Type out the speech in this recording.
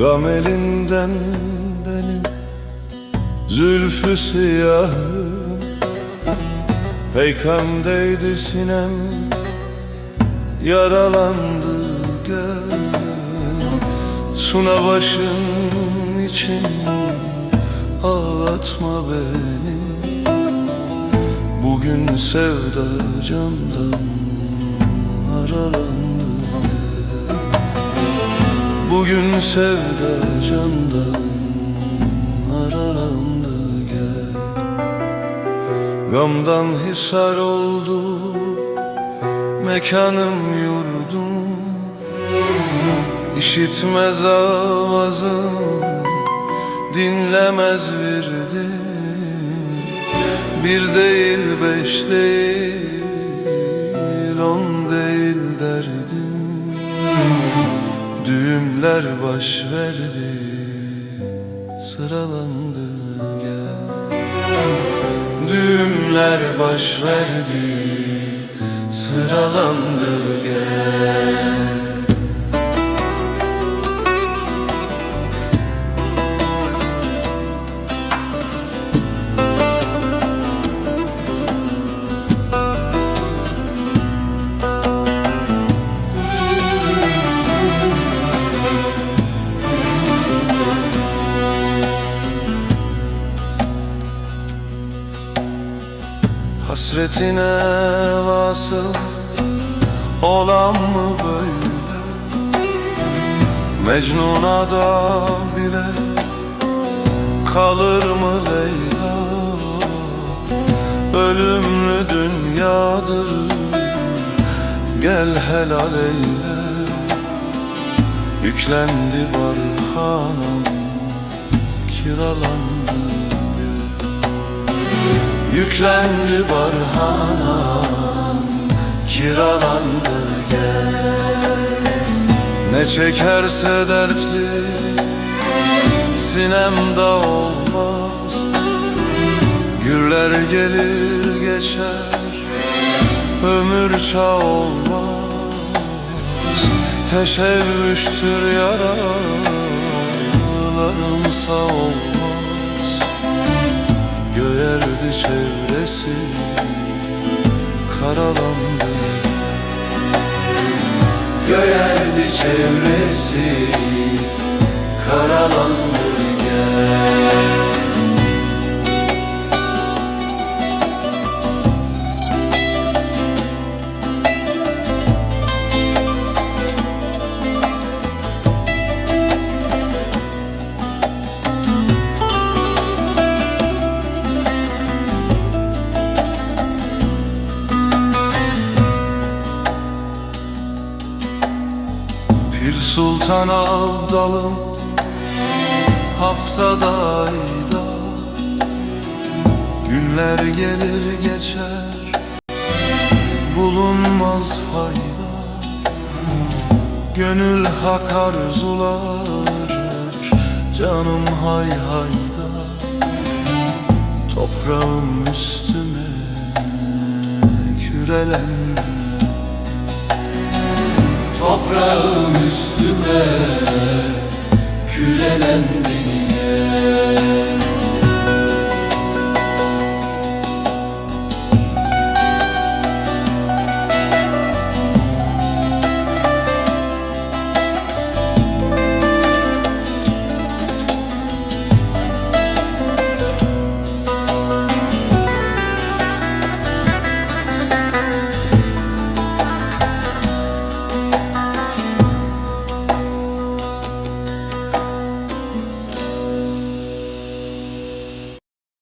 Gam elinden benim Zülfü siyahım. Peykamdeydi sinem Yaralandı gel Suna başın için Ağlatma beni. Bugün sevda candan Aralandı Bugün sevda candan Aralandı gel. Gamdan hisar oldu Mekanım yurdum. İşitmez avazım Dinlemez virdim. Bir değil beş değil Düğümler baş verdi Sıralandı gel. Düğümler baş verdi Sıralandı gel Hasretine vasıl olan mı böyle? Mecnun'a da bile kalır mı Leyla? Ölümlü dünyadır. Gel helal eyle. Yüklendi barhanam kiralandı Yüklendi barhanam Kiralandı gel. Ne çekerse dertli Sinemde olmaz. Gürler gelir geçer Ömür çağ olmaz. Teşebbüstür yaralarım sağ olmaz Göğerdi çevresi Karalandı. Göğerdi çevresi Karalandı Pir Sultan Abdalım Haftada ayda Günler gelir geçer Bulunmaz fayda. Gönül hak arzular Canım hay hayda. Toprağım üstüme Kürelendi Toprağım üstüme Kürelendi